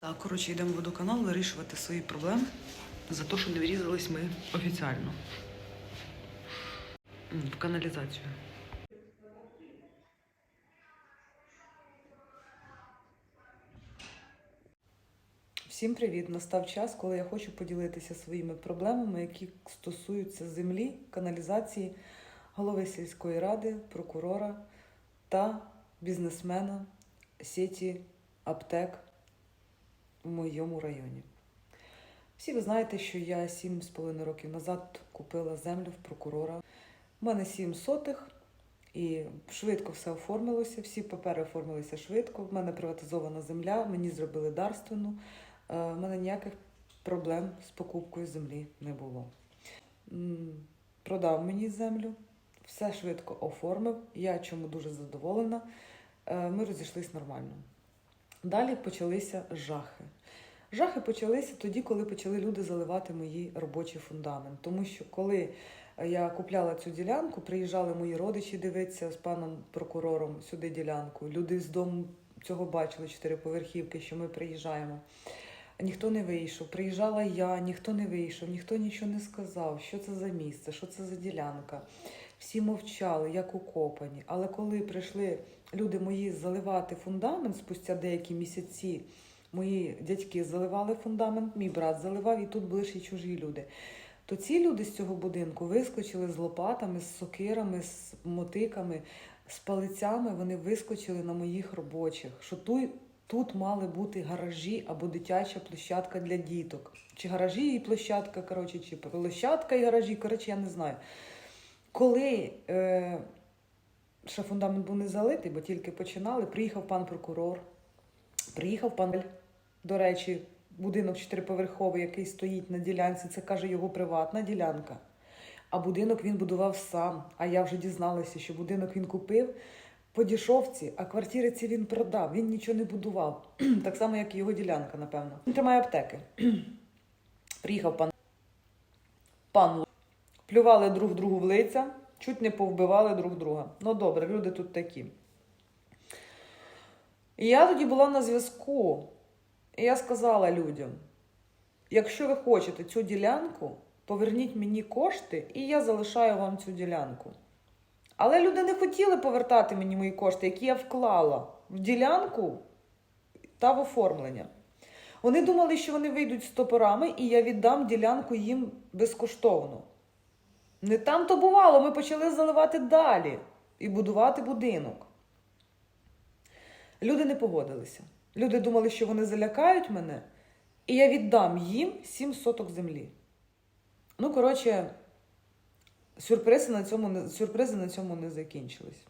Так, коротше, йдемо в водоканал вирішувати свої проблеми за те, що не врізались ми офіціально. В каналізацію. Всім привіт! Настав час, коли я хочу поділитися своїми проблемами, які стосуються землі, каналізації, голови сільської ради, прокурора та бізнесмена сіті аптек в моєму районі. Всі ви знаєте, що я 7,5 років назад купила землю в прокурора. У мене 7 сотих, і швидко все оформилося, всі папери оформилися швидко. В мене приватизована земля, мені зробили дарственну. Е, В мене ніяких проблем з покупкою землі не було. Продав мені землю, все швидко оформив. Я чому дуже задоволена. Е, Ми розійшлись нормально. Далі почалися жахи. Жахи почалися тоді, коли почали люди заливати мої робочий фундамент. Тому що коли я купляла цю ділянку, приїжджали мої родичі дивитися з паном прокурором сюди ділянку. Люди з дому цього бачили чотириповерхівки, що ми приїжджаємо. Ніхто не вийшов. Приїжджала я, ніхто не вийшов, ніхто нічого не сказав, що це за місце, що це за ділянка. Всі мовчали, як укопані. Але коли прийшли люди мої заливати фундамент спустя деякі місяці, мої дядьки заливали фундамент, мій брат заливав, і тут були ще й чужі люди. То ці люди з цього будинку вискочили з лопатами, з сокирами, з мотиками, з палицями. Вони вискочили на моїх робочих. Що тут, тут мали бути гаражі або дитяча площадка для діток. Чи гаражі і площадка, коротше, чи площадка і гаражі, коротше, я не знаю. Коли е, ще фундамент був не залитий, бо тільки починали, приїхав пан прокурор, приїхав пан. До речі, будинок чотириповерховий, який стоїть на ділянці, це каже його приватна ділянка. А будинок він будував сам. А я вже дізналася, що будинок він купив по дішовці, а квартири ці він продав. Він нічого не будував. так само, як і його ділянка, напевно. Він тримає аптеки. Приїхав пан. Пан плювали друг другу в лиця, чуть не повбивали друг друга. Ну добре, люди тут такі. Я тоді була на зв'язку, і я сказала людям: якщо ви хочете цю ділянку, поверніть мені кошти, і я залишаю вам цю ділянку. Але люди не хотіли повертати мені мої кошти, які я вклала в ділянку та в оформлення. Вони думали, що вони вийдуть з топорами, і я віддам ділянку їм безкоштовно. Не там то бувало, ми почали заливати далі і будувати будинок. Люди не погодилися. Люди думали, що вони залякають мене, і я віддам їм 7 соток землі. Ну, коротше, сюрпризи на цьому сюрпризи на цьому не закінчились.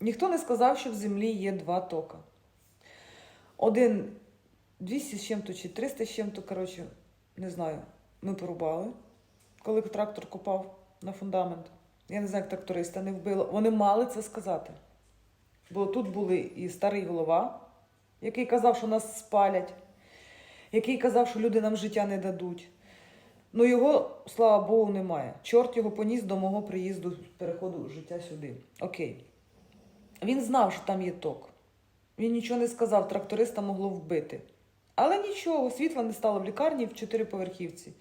Ніхто не сказав, що в землі є два тока. Один 200 з чим-то чи 300 з чим-то, коротше, не знаю, ми порубали, коли трактор копав на фундамент. Я не знаю, як тракториста не вбило. Вони мали це сказати. Бо тут були і старий голова, який казав, що нас спалять, який казав, що люди нам життя не дадуть. Ну його, слава Богу, немає. Чорт його поніс до мого приїзду, переходу життя сюди. Окей. Він знав, що там є ток. Він нічого не сказав, тракториста могло вбити. Але нічого, світла не стало в лікарні в чотириповерхівці.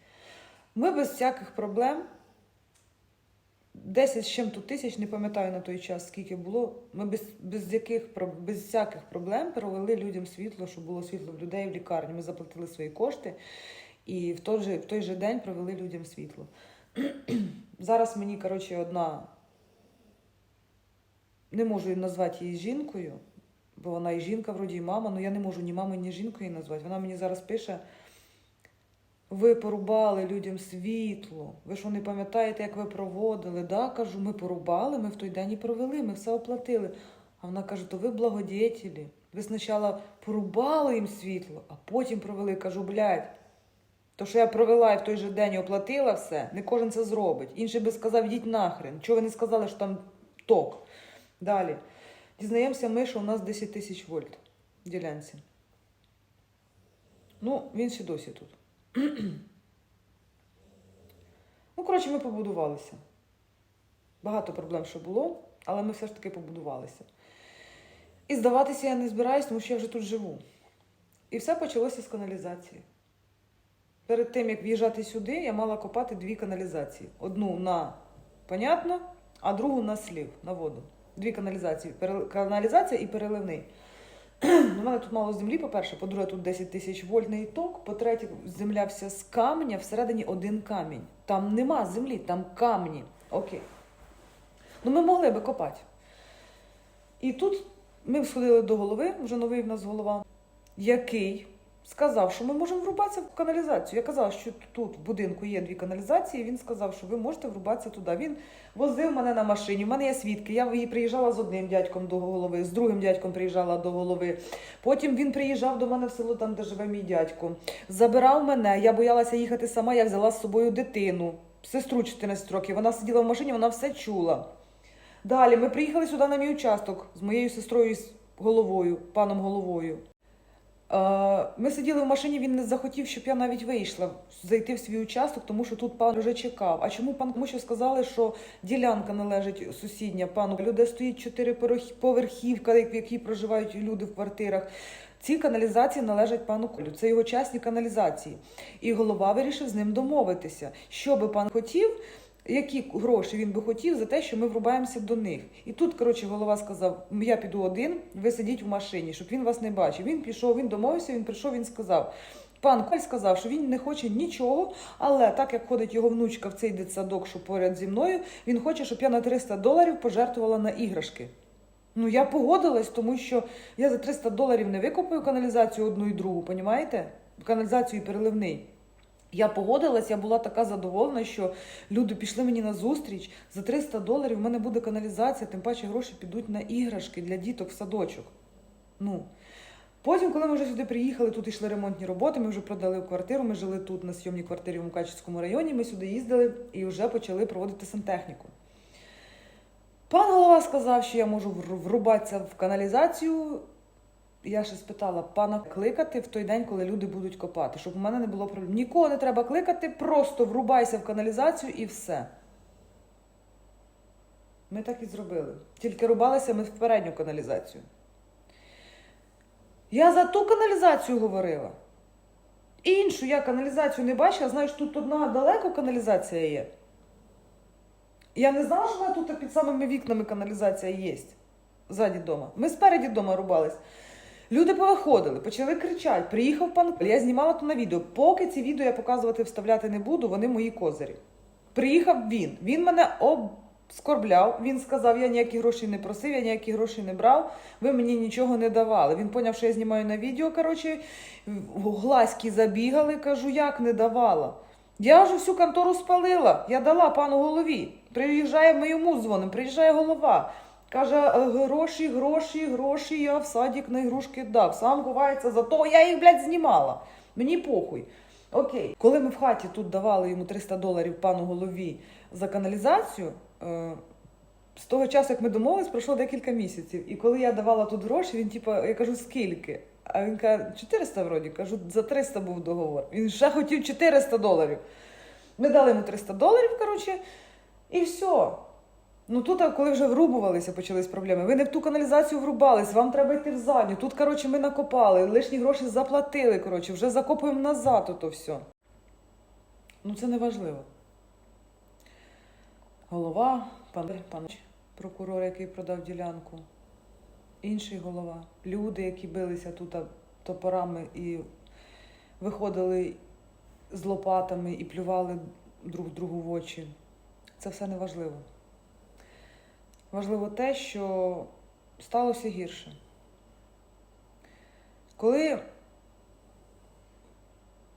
Ми без всяких проблем. 10 з чим тут тисяч, не пам'ятаю на той час, скільки було. Ми без, без, яких, без всяких проблем провели людям світло, щоб було світло в людей в лікарні. Ми заплатили свої кошти і в той же, в той же день провели людям світло. Зараз мені, коротше, одна не можу назвати її жінкою, бо вона і жінка, вроді, і мама, але я не можу ні мами, ні жінкою її назвати. Вона мені зараз пише. Ви порубали людям світло. Ви що не пам'ятаєте, як ви проводили? Да, кажу, ми порубали, ми в той день і провели, ми все оплатили. А вона каже, то ви благодетелі. Ви спочатку порубали їм світло, а потім провели. Кажу, блядь, то, що я провела і в той же день і оплатила все, не кожен це зробить. Інший би сказав, йдіть нахрен. Чого ви не сказали, що там ток? Далі. Дізнаємося ми, що у нас 10 тисяч вольт в ділянці. Ну, він ще досі тут. Ну, коротше, ми побудувалися. Багато проблем ще було, але ми все ж таки побудувалися. І здаватися я не збираюсь, тому що я вже тут живу. І все почалося з каналізації. Перед тим, як в'їжджати сюди, я мала копати дві каналізації. Одну на понятно, а другу на слів, на воду. Дві каналізації. Каналізація і переливний. У мене тут мало землі, по-перше, по-друге, тут 10 тисяч вольтний ток. По-третє, земля вся з каменя, всередині один камінь. Там нема землі, там камні. Окей. Ну, ми могли би копати. І тут ми сходили до голови, вже новий в нас голова, який сказав, що ми можемо врубатися в каналізацію. Я казала, що тут в будинку є дві каналізації. Він сказав, що ви можете врубатися туди. Він возив мене на машині. У мене є свідки. Я її приїжджала з одним дядьком до голови, з другим дядьком приїжджала до голови. Потім він приїжджав до мене в село, там де живе мій дядько. Забирав мене. Я боялася їхати сама. Я взяла з собою дитину, сестру 14 років. Вона сиділа в машині, вона все чула. Далі ми приїхали сюди на мій участок з моєю сестрою головою, паном головою. Ми сиділи в машині, він не захотів, щоб я навіть вийшла зайти в свій участок, тому що тут пан вже чекав. А чому пан? Тому що сказали, що ділянка належить сусідня пану. Люди стоїть чотири поверхівка, в якій проживають люди в квартирах. Ці каналізації належать пану Колю. Це його частні каналізації. І голова вирішив з ним домовитися. Що би пан хотів, які гроші він би хотів за те, що ми врубаємося до них. І тут, коротше, голова сказав: я піду один, ви сидіть в машині, щоб він вас не бачив. Він пішов, він домовився, він прийшов, він сказав. Пан Коль сказав, що він не хоче нічого, але так як ходить його внучка в цей дитсадок, що поряд зі мною, він хоче, щоб я на 300 доларів пожертвувала на іграшки. Ну, я погодилась, тому що я за 300 доларів не викупую каналізацію одну і другу, понімаєте? Каналізацію і переливний. Я погодилась, я була така задоволена, що люди пішли мені на зустріч. За 300 доларів в мене буде каналізація, тим паче гроші підуть на іграшки для діток в садочок. Ну. Потім, коли ми вже сюди приїхали, тут йшли ремонтні роботи, ми вже продали квартиру, ми жили тут на сйомній квартирі в Мукачівському районі, ми сюди їздили і вже почали проводити сантехніку. Пан голова сказав, що я можу врубатися в каналізацію. Я ще спитала пана кликати в той день, коли люди будуть копати, щоб у мене не було проблем. Нікого не треба кликати, просто врубайся в каналізацію і все. Ми так і зробили. Тільки рубалися ми в передню каналізацію. Я за ту каналізацію говорила. Іншу я каналізацію не бачила, знаєш, тут одна далеко каналізація є. Я не знала, що вона тут під самими вікнами каналізація є. Ззаді дома. Ми спереді дома рубались. Люди повиходили, почали кричати. Приїхав пан. Я знімала то на відео. Поки ці відео я показувати, вставляти не буду, вони мої козирі. Приїхав він. Він мене обскорбляв. Він сказав, я ніякі гроші не просив, я ніякі гроші не брав, ви мені нічого не давали. Він поняв, що я знімаю на відео. Коротше, глазки забігали, кажу, як не давала. Я вже всю контору спалила. Я дала пану голові. Приїжджає ми йому приїжджає голова. Каже, «Е, гроші, гроші, гроші, я в садик на ігрушки дав. Сам ховається за то, я їх, блядь, знімала. Мені похуй. Окей. Коли ми в хаті тут давали йому 300 доларів пану голові за каналізацію, е, з того часу, як ми домовились, пройшло декілька місяців. І коли я давала тут гроші, він типу, я кажу, скільки? А він каже, 400 вроді. Кажу, за 300 був договор. Він ще хотів 400 доларів. Ми дали йому 300 доларів, коротше, і все. Ну тут, коли вже врубувалися, почались проблеми. Ви не в ту каналізацію врубались, вам треба йти в задню. Тут, коротше, ми накопали, лишні гроші заплатили, коротше, вже закопуємо назад ото все. Ну це не важливо. Голова, пан, пан прокурор, який продав ділянку, інший голова, люди, які билися тут топорами і виходили з лопатами і плювали друг другу в очі. Це все не важливо. Важливо те, що сталося гірше. Коли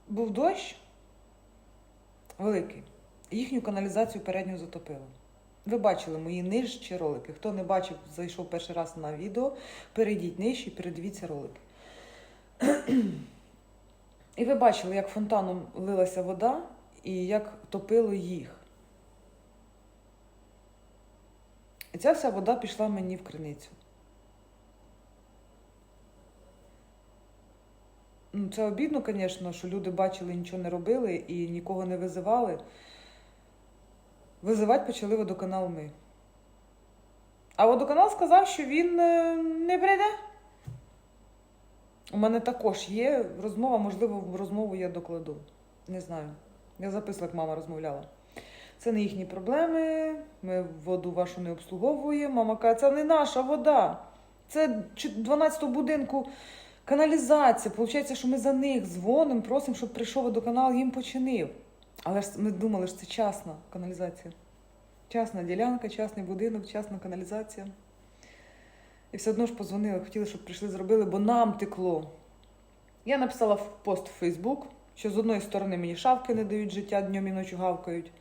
був дощ великий, їхню каналізацію передню затопило. Ви бачили мої нижчі ролики. Хто не бачив, зайшов перший раз на відео, перейдіть нижче і передивіться ролики. І ви бачили, як фонтаном лилася вода і як топило їх. І ця вся вода пішла мені в криницю. Ну, це обідно, звісно, що люди бачили, нічого не робили і нікого не визивали. Визивати почали водоканал ми. А водоканал сказав, що він е, не прийде. У мене також є розмова, можливо, в розмову я докладу. Не знаю. Я записувала, як мама розмовляла. Це не їхні проблеми. Ми воду вашу не обслуговуємо. Мама каже, це не наша вода. Це 12 го будинку каналізація. Получається, що ми за них дзвонимо, просимо, щоб прийшов водоканал їм починив. Але ж ми думали, що це частна каналізація. Частна ділянка, частний будинок, частна каналізація. І все одно ж позвонили, хотіли, щоб прийшли, зробили, бо нам текло. Я написала пост в Фейсбук, що з одної сторони мені шавки не дають життя, днем і ночі гавкають,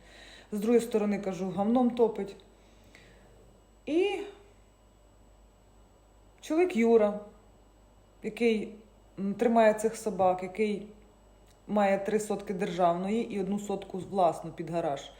з другої сторони кажу, гавном топить. І чоловік Юра, який тримає цих собак, який має три сотки державної і одну сотку власну під гараж.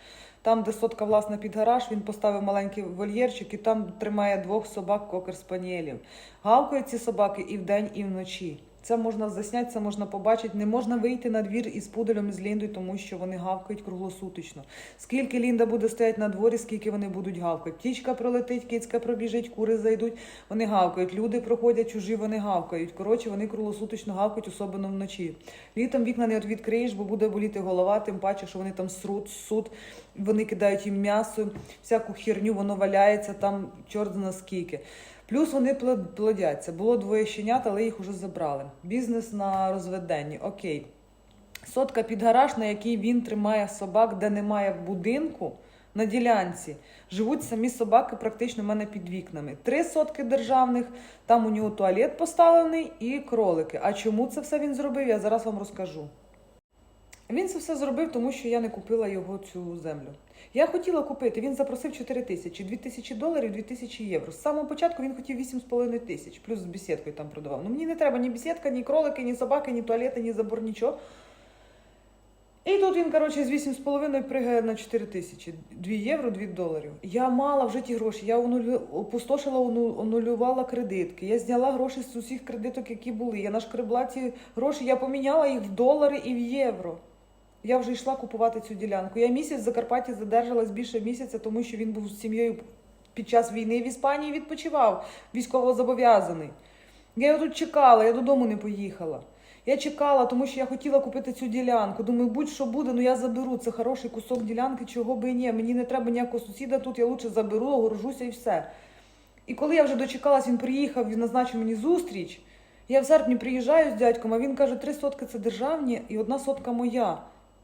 Там, де сотка власна під гараж, він поставив маленький вольєрчик і там тримає двох собак кокер спаніелів. Гавкають ці собаки і вдень, і вночі. Це можна засняти, це можна побачити. Не можна вийти на двір із пуделем з ліндою, тому що вони гавкають круглосуточно. Скільки лінда буде стояти на дворі, скільки вони будуть гавкати. Птічка пролетить, кицька пробіжить, кури зайдуть, вони гавкають. Люди проходять чужі, вони гавкають. Коротше, вони круглосуточно гавкають, особливо вночі. Літом вікна не відкриєш, бо буде боліти голова, тим паче, що вони там срут, суд, вони кидають їм м'ясо, всяку херню, воно валяється там, чорт зна скільки. Плюс вони плод- плодяться. Було двоє щенят, але їх уже забрали. Бізнес на розведенні. Окей. Сотка під гараж, на якій він тримає собак, де немає будинку на ділянці. Живуть самі собаки практично в мене під вікнами. Три сотки державних, там у нього туалет поставлений і кролики. А чому це все він зробив, я зараз вам розкажу. Він це все зробив, тому що я не купила його цю землю. Я хотіла купити, він запросив 4 тисячі, 2 тисячі доларів, 2 тисячі євро. З самого початку він хотів 8,5 тисяч, плюс з бесідкою там продавав. Ну мені не треба ні бесідка, ні кролики, ні собаки, ні туалети, ні забор, нічого. І тут він, коротше, з 8,5 пригає на 4 тисячі. 2 євро, 2 доларів. Я мала вже ті гроші. Я опустошила, ону- онулювала кредитки. Я зняла гроші з усіх кредиток, які були. Я нашкребла ці гроші, я поміняла їх в долари і в євро. Я вже йшла купувати цю ділянку. Я місяць в Закарпатті задержалась більше місяця, тому що він був з сім'єю під час війни в Іспанії відпочивав, військово зобов'язаний. Я його тут чекала, я додому не поїхала. Я чекала, тому що я хотіла купити цю ділянку. Думаю, будь-що буде, ну я заберу. Це хороший кусок ділянки, чого би і ні. Мені не треба ніякого сусіда тут, я лучше заберу, огорожуся і все. І коли я вже дочекалась, він приїхав, він назначив мені зустріч. Я в серпні приїжджаю з дядьком, а він каже, три сотки це державні і одна сотка моя.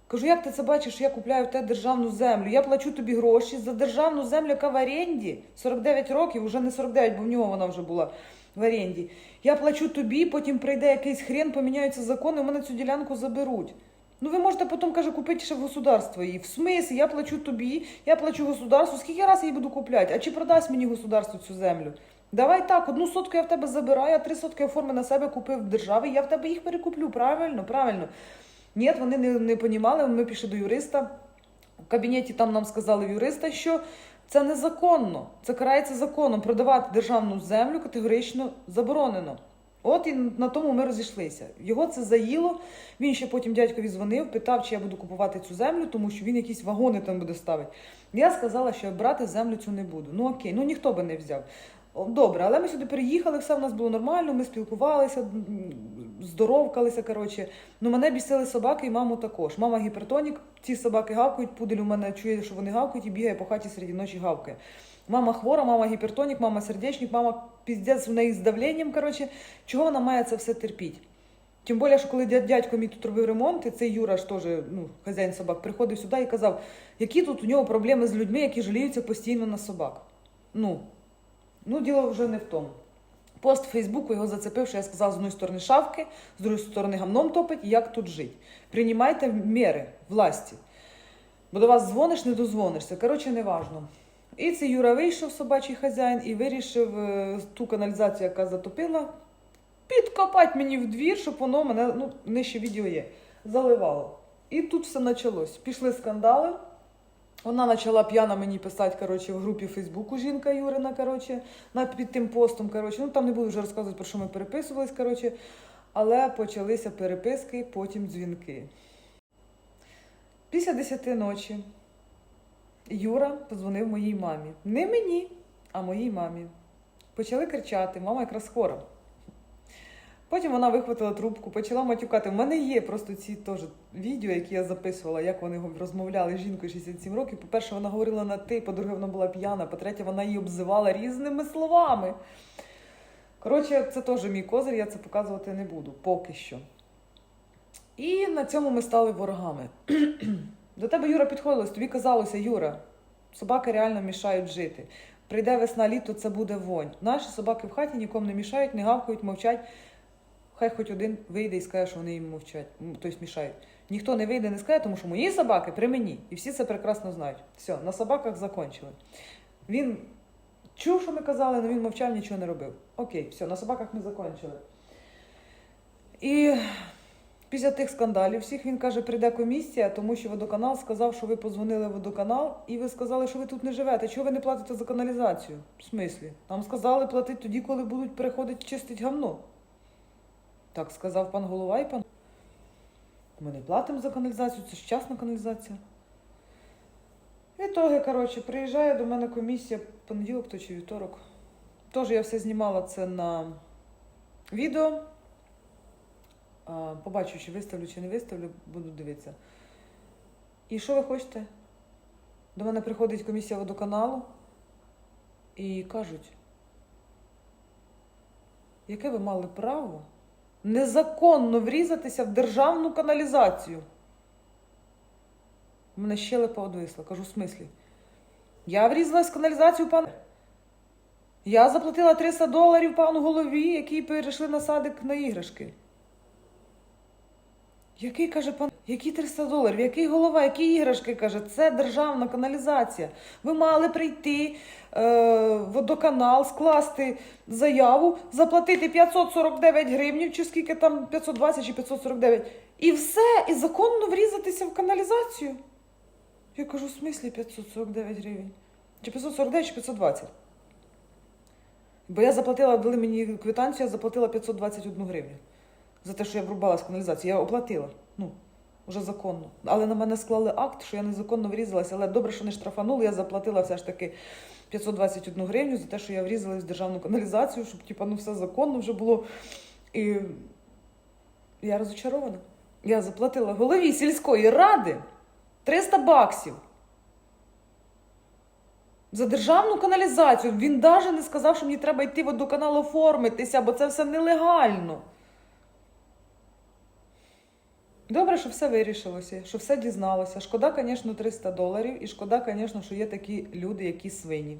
Кажу, як ти це бачиш, я купляю в те державну землю. Я плачу тобі гроші за державну землю, яка в оренді 49 років, вже не 49, бо в нього вона вже була в оренді. Я плачу тобі, потім прийде якийсь хрен, поміняються закони, у мене цю ділянку заберуть. Ну ви можете потім, каже, купити ще в государство її. В смислі, я плачу тобі, я плачу государству. Скільки раз я її буду купляти? А чи продасть мені государство цю землю? Давай так, одну сотку я в тебе забираю, а три сотки оформи на себе купив в державі, я в тебе їх перекуплю. Правильно, правильно. Ні, вони не, не понімали, ми пішли до юриста. В кабінеті там нам сказали юриста, що це незаконно, це карається законом. Продавати державну землю категорично заборонено. От і на тому ми розійшлися. Його це заїло. Він ще потім дядькові дзвонив, питав, чи я буду купувати цю землю, тому що він якісь вагони там буде ставити. Я сказала, що брати землю цю не буду. Ну окей, ну ніхто би не взяв. Добре, але ми сюди переїхали, все в нас було нормально, ми спілкувалися, здоровкалися. Коротше. Ну мене бісили собаки і маму також. Мама гіпертонік, ці собаки гавкають, пудель у мене чує, що вони гавкають і бігає по хаті серед ночі гавкає. Мама хвора, мама гіпертонік, мама сердечник, мама піздець в неї з давленням. Коротше, чого вона має це все терпіти? Тим більше, що коли дядько мій тут робив ремонт, і цей Юра ж теж, ну, хазяїн собак, приходив сюди і казав, які тут у нього проблеми з людьми, які жаліються постійно на собак. Ну, ну діло вже не в тому. Пост в Фейсбуку його зацепив, що я сказала з одної сторони шавки, з другої сторони гамном топить, як тут жити. Приймайте міри власті. Бо до вас дзвониш, не дозвонишся. Коротше, неважно. І цей Юра вийшов, собачий хазяїн, і вирішив е, ту каналізацію, яка затопила, підкопати мені в двір, щоб воно мене, ну, нижче відео є, заливало. І тут все почалось. Пішли скандали. Вона почала п'яна мені писати коротше, в групі Фейсбуку жінка Юрина, коротше, під тим постом. Коротше. Ну, там не буду вже розказувати, про що ми переписувались, коротше. але почалися переписки, потім дзвінки. Після 10 ночі Юра подзвонив моїй мамі. Не мені, а моїй мамі. Почали кричати, мама якраз хвора. Потім вона вихватила трубку, почала матюкати. У мене є просто ці теж відео, які я записувала, як вони розмовляли з жінкою 67 років. По-перше, вона говорила на ти, по-друге, вона була п'яна, по-третє, вона її обзивала різними словами. Коротше, це теж мій козир, я це показувати не буду поки що. І на цьому ми стали ворогами. До тебе Юра підходилось, тобі казалося, Юра, собаки реально мішають жити. Прийде весна літо, це буде вонь. Наші собаки в хаті нікому не мішають, не гавкають, мовчать. Хай хоч один вийде і скаже, що вони їм мовчать, тобто мішають. Ніхто не вийде, не скаже, тому що мої собаки при мені. І всі це прекрасно знають. Все, на собаках закончили. Він чув, що ми казали, але він мовчав, нічого не робив. Окей, все, на собаках ми закончили. І після тих скандалів всіх він каже, прийде комісія, тому що водоканал сказав, що ви позвонили в водоканал, і ви сказали, що ви тут не живете. Чого ви не платите за каналізацію? В смислі? Нам сказали платити тоді, коли будуть приходити чистить гамно. Так сказав пан голова і пан. Ми не платимо за каналізацію, це ж частна каналізація. Відтоги, коротше, приїжджає до мене комісія понеділок то чи вівторок. Тож я все знімала це на відео. Побачу, чи виставлю, чи не виставлю, буду дивитися. І що ви хочете? До мене приходить комісія водоканалу і кажуть, яке ви мали право незаконно врізатися в державну каналізацію? У мене щелепа одвисла. Кажу, в смислі? Я врізалась в каналізацію пана. Я заплатила 300 доларів пану голові, які перейшли на садик на іграшки. Який каже пан, які 300 доларів, який голова, які іграшки каже, це державна каналізація. Ви мали прийти е, водоканал, скласти заяву, заплатити 549 гривнів, чи скільки там 520 чи 549, і все, і законно врізатися в каналізацію. Я кажу, в смислі 549 гривень? Чи 549, чи 520? Бо я заплатила, дали мені квитанцію, я заплатила 521 гривню. За те, що я врубалась в каналізацію. Я оплатила. Ну, вже законно. Але на мене склали акт, що я незаконно врізалася. Але добре, що не штрафанули, я заплатила все ж таки 521 гривню за те, що я врізалась в державну каналізацію, щоб типа, ну все законно вже було. І я розочарована. Я заплатила голові сільської ради 300 баксів. За державну каналізацію. Він навіть не сказав, що мені треба йти в водоканал оформитися, бо це все нелегально. Добре, що все вирішилося, що все дізналося. Шкода, звісно, 300 доларів, і шкода, звісно, що є такі люди, які свині.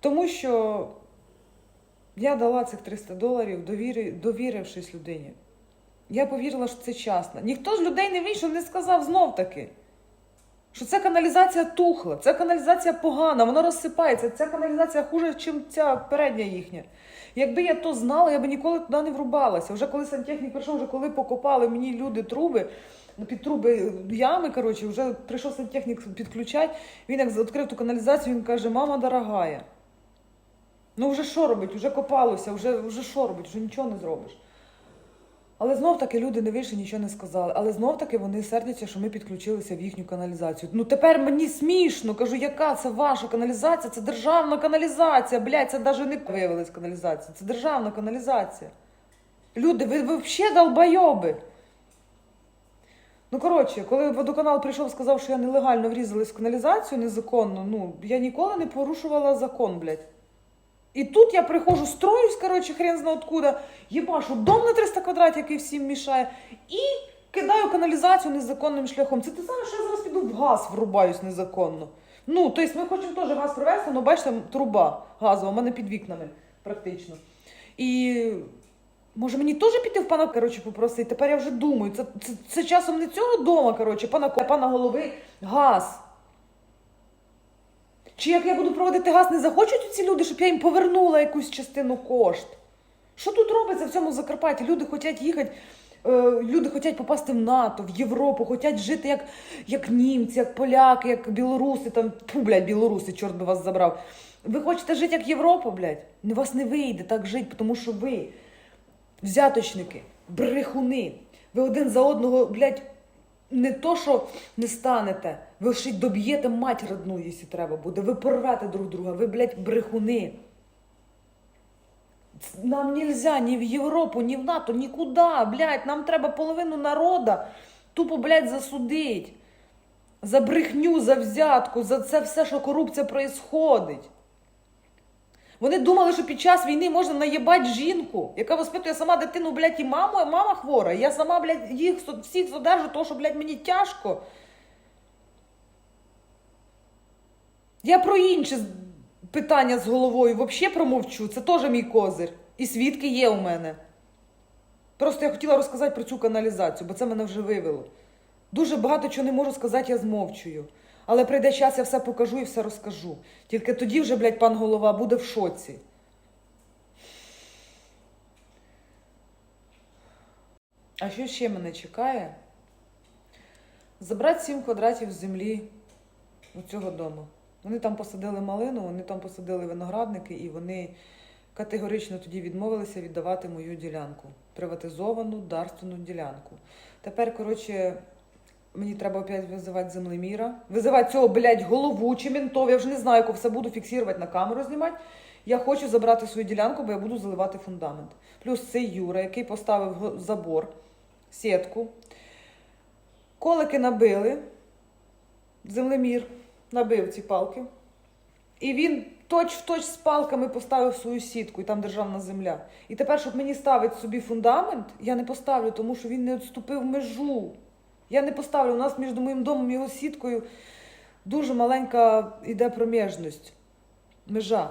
Тому що я дала цих 300 доларів, довіри, довірившись людині. Я повірила, що це часно. Ніхто з людей не вийшов, не сказав знов таки, що ця каналізація тухла, ця каналізація погана, вона розсипається. Ця каналізація хуже, ніж ця передня їхня. Якби я то знала, я б ніколи туди не врубалася. Вже коли сантехнік прийшов, вже коли покопали мені люди труби, під труби ями, коротше, вже прийшов сантехнік підключати, він як відкрив ту каналізацію, він каже, мама дорогая. Ну вже що робить? Вже копалося, вже, вже що робить, вже нічого не зробиш. Але знов таки люди не вийшли, нічого не сказали. Але знов таки вони сердяться, що ми підключилися в їхню каналізацію. Ну тепер мені смішно. Кажу, яка це ваша каналізація? Це державна каналізація. Блядь, це навіть не виявилась каналізація. Це державна каналізація. Люди, ви, ви взагалі долбойоби. Ну, коротше, коли водоканал прийшов, сказав, що я нелегально врізалась в каналізацію незаконно, ну, я ніколи не порушувала закон, блядь. І тут я приходжу, строюсь, коротше, хрен зна откуда, їбашу дом на 300 квадратів, який всім мішає, і кидаю каналізацію незаконним шляхом. Це ти знаєш, що я зараз піду в газ врубаюсь незаконно. Ну, тобто ми хочемо теж газ привезти, але бачите, труба газова, у мене під вікнами практично. І може мені теж піти в пана коротше, попросити. Тепер я вже думаю, це, це, це часом не цього дома, коротше, пана, пана голови, газ. Чи як я буду проводити газ, не захочуть ці люди, щоб я їм повернула якусь частину кошт? Що тут робиться в цьому Закарпатті? Люди хочуть їхати, е, люди хочуть попасти в НАТО, в Європу, хочуть жити як, як німці, як поляки, як білоруси, там, фу, блядь, білоруси, чорт би вас забрав. Ви хочете жити як Європа, блядь? У вас не вийде так жити, тому що ви взяточники, брехуни. Ви один за одного, блядь, не то, що не станете, ви ще й доб'єте мать родну, якщо треба буде. Ви порвете друг друга, ви, блядь, брехуни. Нам нельзя ні в Європу, ні в НАТО, нікуди, блядь. Нам треба половину народа тупо, блядь, засудить. За брехню, за взятку, за це все, що корупція проїсходить. Вони думали, що під час війни можна наїбати жінку, яка воспитує сама дитину, блядь, і маму, а мама хвора. Я сама, блядь, їх всіх содержу, тому що, блядь, мені тяжко. Я про інше питання з головою взагалі промовчу. Це теж мій козир. І свідки є у мене. Просто я хотіла розказати про цю каналізацію, бо це мене вже вивело. Дуже багато чого не можу сказати, я змовчую. Але прийде час, я все покажу і все розкажу. Тільки тоді вже, блядь, пан голова буде в шоці. А що ще мене чекає? Забрати 7 квадратів землі у цього дому. Вони там посадили малину, вони там посадили виноградники, і вони категорично тоді відмовилися віддавати мою ділянку. Приватизовану дарственну ділянку. Тепер, коротше, мені треба опять визивати землеміра. Визивати цього, блядь, голову чи ментов. Я вже не знаю, як все буду фіксувати на камеру знімати. Я хочу забрати свою ділянку, бо я буду заливати фундамент. Плюс цей Юра, який поставив забор, сітку. Колики набили, землемір набив ці палки. І він точ в точ з палками поставив свою сітку, і там державна земля. І тепер, щоб мені ставити собі фундамент, я не поставлю, тому що він не відступив межу. Я не поставлю. У нас між моїм домом і його сіткою дуже маленька іде проміжність, межа.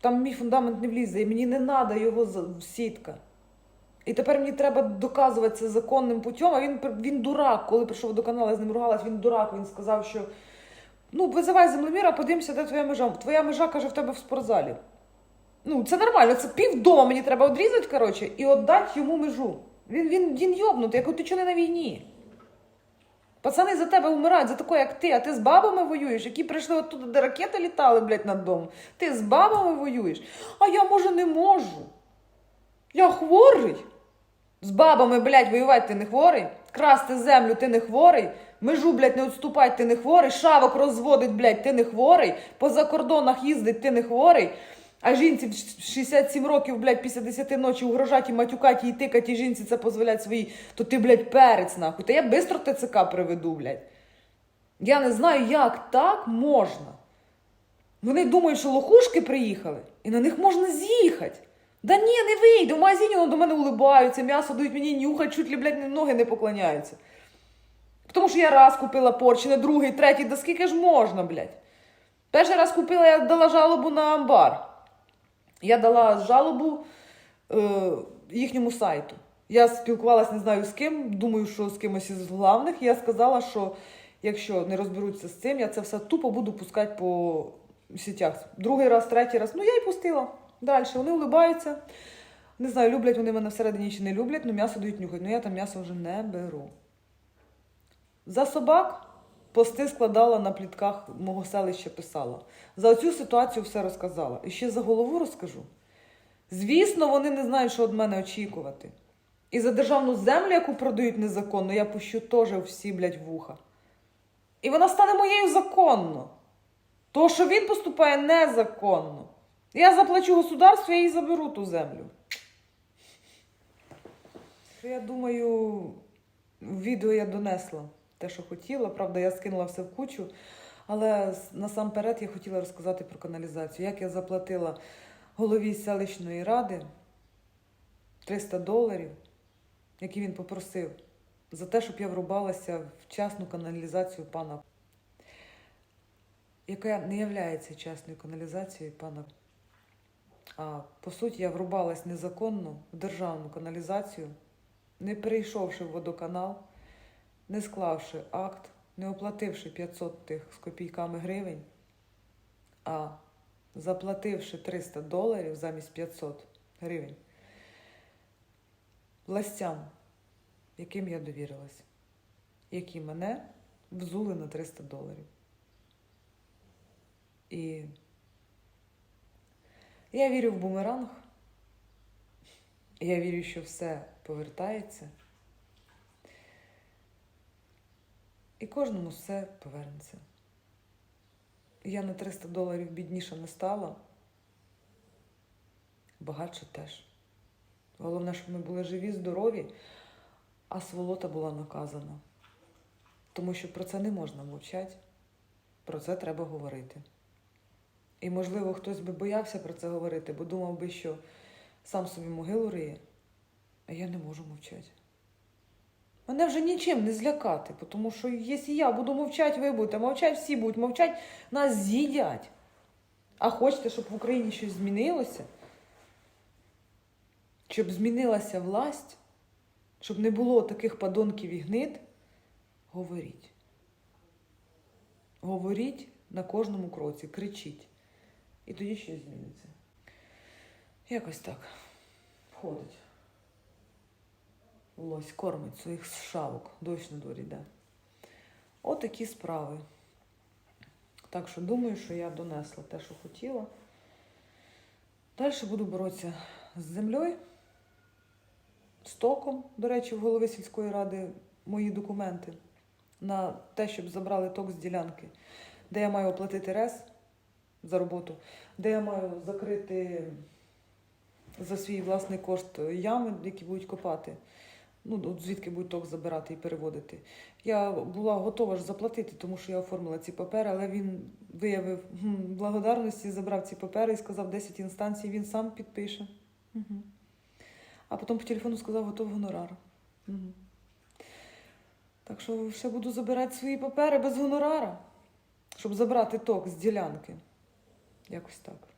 Там мій фундамент не влізе, і мені не треба його сітка. І тепер мені треба доказувати це законним путем, а він, він дурак, коли прийшов до каналу, я з ним ругалась, він дурак, він сказав, що ну, визивай землеміра, подивимося, де твоя межа. Твоя межа, каже, в тебе в спортзалі. Ну, це нормально, це півдома мені треба відрізати, коротше, і віддати йому межу. Він, він, він йобнутий, я кажу, ти чого не на війні? Пацани за тебе вмирають, за такого, як ти, а ти з бабами воюєш, які прийшли оттуда, де ракети літали, блядь, над домом. Ти з бабами воюєш. А я, може, не можу. Я хворий. З бабами, блядь, воювати ти не хворий. Красти землю ти не хворий. Межу, блядь, не відступати ти не хворий. Шавок розводить, блядь, ти не хворий. По закордонах їздить ти не хворий. А жінці в 67 років, блядь, після 10 ночі угрожати і матюкати і тикати і жінці це дозволять свої, то ти, блядь, перець нахуй. Та я бистро ТЦК приведу, блядь. Я не знаю, як так можна. Вони думають, що лохушки приїхали, і на них можна з'їхати. Да ні, не вийде. В магазині воно до мене улибаються, м'ясо дають мені нюхать, чуть ли, блядь, ноги не поклоняються. Тому що я раз купила порчі, на другий, третій, да скільки ж можна, блядь. Перший раз купила, я дала жалобу на амбар. Я дала жалобу е, їхньому сайту. Я спілкувалася не знаю з ким, думаю, що з кимось із главних. Я сказала, що якщо не розберуться з цим, я це все тупо буду пускати по сітях. Другий раз, третій раз. Ну я і пустила. Далі. Вони улибаються. Не знаю, люблять вони мене всередині чи не люблять, але м'ясо дають нюхати. Ну я там м'ясо вже не беру. За собак пости складала на плітках мого селища писала. За цю ситуацію все розказала. І ще за голову розкажу. Звісно, вони не знають, що від мене очікувати. І за державну землю, яку продають незаконно, я пущу теж всі, блядь, вуха. І вона стане моєю законно. То, що він поступає незаконно. Я заплачу государству, я їй заберу ту землю. Я думаю, відео я донесла те, що хотіла. Правда, я скинула все в кучу. Але насамперед я хотіла розказати про каналізацію. Як я заплатила голові селищної ради 300 доларів, які він попросив, за те, щоб я врубалася в частну каналізацію пана, яка не є частною каналізацією пана. А по суті, я врубалась незаконно в державну каналізацію, не перейшовши в водоканал, не склавши акт, не оплативши 500 тих з копійками гривень, а заплативши 300 доларів замість 500 гривень властям, яким я довірилась, які мене взули на 300 доларів. І я вірю в бумеранг. Я вірю, що все повертається. І кожному все повернеться. Я на 300 доларів бідніша не стала. багатше теж. Головне, щоб ми були живі, здорові, а сволота була наказана. Тому що про це не можна мовчати, про це треба говорити. І, можливо, хтось би боявся про це говорити, бо думав би, що сам собі могилу риє, а я не можу мовчати. Мене вже нічим не злякати, тому що якщо я буду мовчати, ви будете мовчати, всі будуть мовчати, нас з'їдять. А хочете, щоб в Україні щось змінилося? Щоб змінилася власть, щоб не було таких падонків і гнид, говоріть. Говоріть на кожному кроці, кричіть. І тоді щось зміниться. Якось так. Входить. Лось кормить своїх шавок. Дощ на дворі йде. Отакі справи. Так що думаю, що я донесла те, що хотіла. Далі буду боротися з землею, з током. До речі, в голови сільської ради мої документи на те, щоб забрали ток з ділянки, де я маю оплатити рез за роботу, де я маю закрити за свій власний кошт ями, які будуть копати. Ну, от звідки будуть ток забирати і переводити. Я була готова ж заплатити, тому що я оформила ці папери, але він виявив благодарності, забрав ці папери і сказав 10 інстанцій, він сам підпише. Угу. А потім по телефону сказав, готов гонорар. Угу. Так що ще буду забирати свої папери без гонорара, щоб забрати ток з ділянки. Якось так.